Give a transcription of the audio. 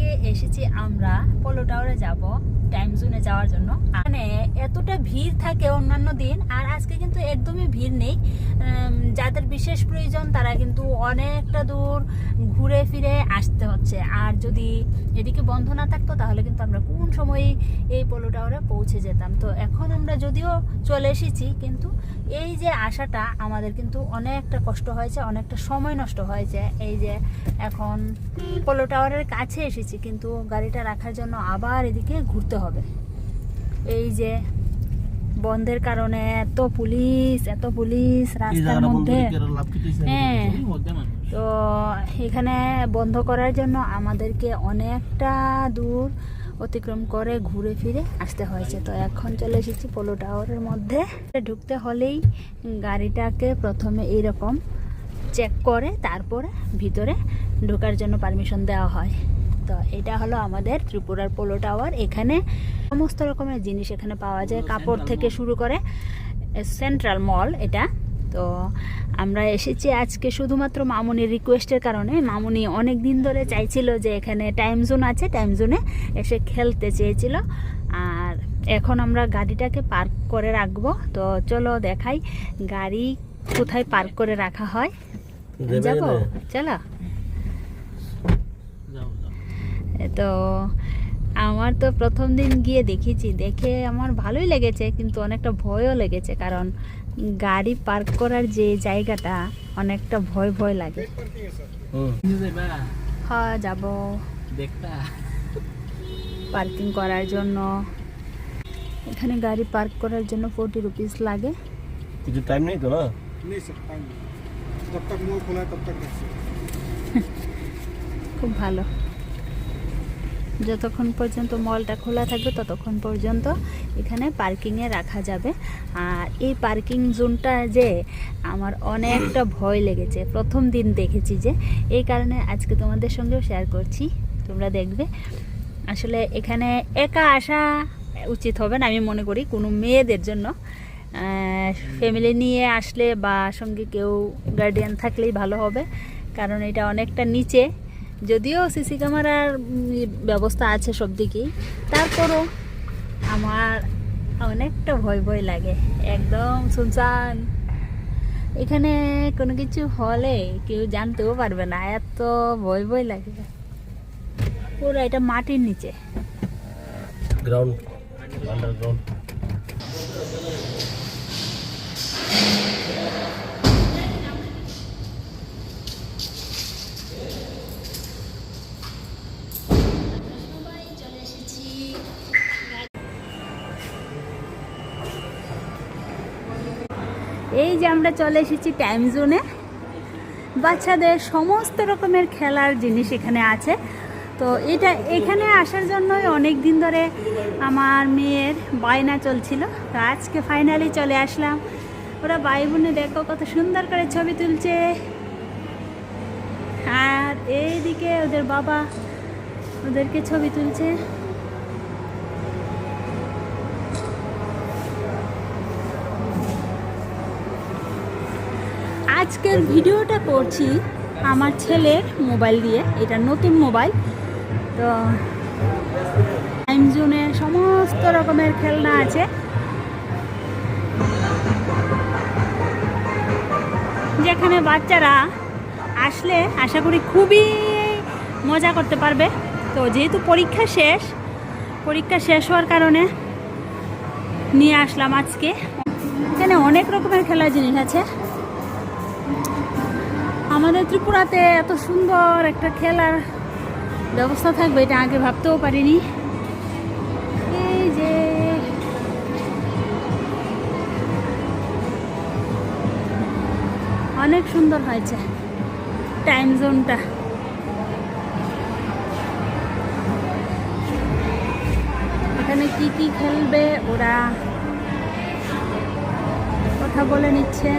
আজকে এসেছি আমরা পোলো টাওয়ারে যাব টাইম জোনে যাওয়ার জন্য। মানে এতটা ভিড় থাকে অন্যান্য দিন, আর আজকে কিন্তু একদমই ভিড় নেই। যাদের বিশেষ প্রয়োজন তারা কিন্তু অনেকটা দূর ঘুরে ফিরে আসতে হচ্ছে। আর যদি এদিকে বন্ধ না থাকতো, তাহলে কিন্তু আমরা কোন সময় এই পোলো টাওয়ারে পৌঁছে যেতাম। তো এখন আমরা যদিও চলে এসেছি, কিন্তু এই যে আসাটা আমাদের কিন্তু অনেকটা কষ্ট হয়েছে, অনেকটা সময় নষ্ট হয়েছে। এই যে এখন পোলো টাওয়ারের কাছে এসেছি। কিন্তু গাড়িটা রাখার জন্য আবার এদিকে ঘুরতে হবে। এই যে বন্ধের কারণে এত পুলিশ এত পুলিশ রাস্তার মধ্যে। হ্যাঁ। তো এখানে বন্ধ করার জন্য আমাদেরকে অনেকটা দূর অতিক্রম করে ঘুরে ফিরে আসতে হয়েছে। তো এখন চলে এসেছি পোলো টাওয়ারের মধ্যে। ঢুকতে হলেই গাড়িটাকে প্রথমে এইরকম চেক করে তারপরে ভিতরে ঢোকার জন্য পারমিশন দেওয়া হয়। তো এটা হলো আমাদের ত্রিপুরার পোলো টাওয়ার। এখানে সমস্ত রকমের জিনিস এখানে পাওয়া যায় কাপড় থেকে শুরু করে সেন্ট্রাল মল এটা। তো আমরা এসেছি আজকে শুধুমাত্র মামুনির রিকোয়েস্টের কারণে। মামুনি অনেক দিন ধরে চাইছিল যে এখানে টাইম জোন আছে টাইম জোনে এসে খেলতে চেয়েছিল। আর এখন আমরা গাড়িটাকে পার্ক করে রাখব। তো চলো দেখাই গাড়ি কোথায় পার্ক করে রাখা হয়। যাব? চলো। তো আমার তো প্রথম দিন গিয়ে দেখেছি দেখে আমার ভালোই লেগেছে কিন্তু অনেকটা ভয়ও লেগেছে কারণ গাড়ি পার্ক করার যে জায়গাটা অনেকটা ভয় ভয় লাগে। হ্যাঁ, যাব। পার্কিং করার জন্য। এখানে গাড়ি পার্ক করার জন্য ফোরটি রুপিস লাগে। কিছু টাইম নেই তো না? খুব ভালো। যতক্ষণ পর্যন্ত মলটা খোলা থাকবে ততক্ষণ পর্যন্ত এখানে পার্কিংয়ে রাখা যাবে। আর এই পার্কিং জোনটা যে আমার অনেকটা ভয় লেগেছে, প্রথম দিন দেখেছি যে। এই কারণে আজকে তোমাদের সঙ্গেও শেয়ার করছি, তোমরা দেখবে। আসলে এখানে একা আসা উচিত হবে না, আমি মনে করি কোনো মেয়েদের জন্য। ফ্যামিলি নিয়ে আসলে বা সঙ্গে কেউ গার্ডিয়ান থাকলেই ভালো হবে, কারণ এটা অনেকটা নিচে। যদিও সিসি ক্যামেরার ব্যবস্থা আছে সব দিকেই, তারপরও আমার অনেকটা ভয় ভয় লাগে। একদম শুনশান এখানে কোনো কিছু হলে কেউ জানতেও পারবে না, এত ভয় ভয় লাগে। পুরো এটা মাটির নিচে। গ্রাউন্ড এই যে আমরা চলে এসেছি টাইম জোনে বাচ্চাদের সমস্ত রকমের খেলার জিনিস এখানে আছে। তো এটা এখানে আসার জন্যই অনেক দিন ধরে আমার মেয়ের বায়না চলছিল। তো আজকে ফাইনালি চলে আসলাম। ওরা ভাই বোনে দেখো কত সুন্দর করে ছবি তুলছে। আর এইদিকে ওদের বাবা ওদেরকে ছবি তুলছে। আজকের ভিডিওটা করছি আমার ছেলের মোবাইল দিয়ে, এটা নতুন মোবাইল। তো টাইম জোনে সমস্ত রকমের খেলনা আছে। যেখানে বাচ্চারা আসলে আশা করি খুবই মজা করতে পারবে। তো যেহেতু পরীক্ষা শেষ পরীক্ষা শেষ হওয়ার কারণে নিয়ে আসলাম আজকে। এখানে অনেক রকমের খেলার জিনিস আছে। আমাদের ত্রিপুরাতে এত সুন্দর একটা খেলার ব্যবস্থা থাকবে, এটা আগে ভাবতেও পারিনি। এই যে অনেক সুন্দর হয়েছে টাইম জোনটা এখানে কি কি খেলবে ওরা? কথা বলে নিচ্ছে।